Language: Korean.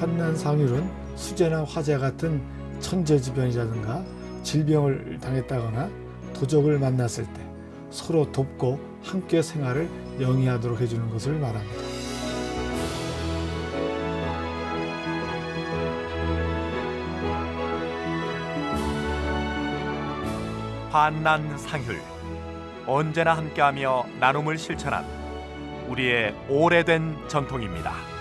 환난 상률은 수재나 화재 같은 천재지변이라든가 질병을 당했다거나 도적을 만났을 때 서로 돕고 함께 생활을 영위하도록 해주는 것을 말합니다. 환난 상휼 언제나 함께하며 나눔을 실천한 우리의 오래된 전통입니다.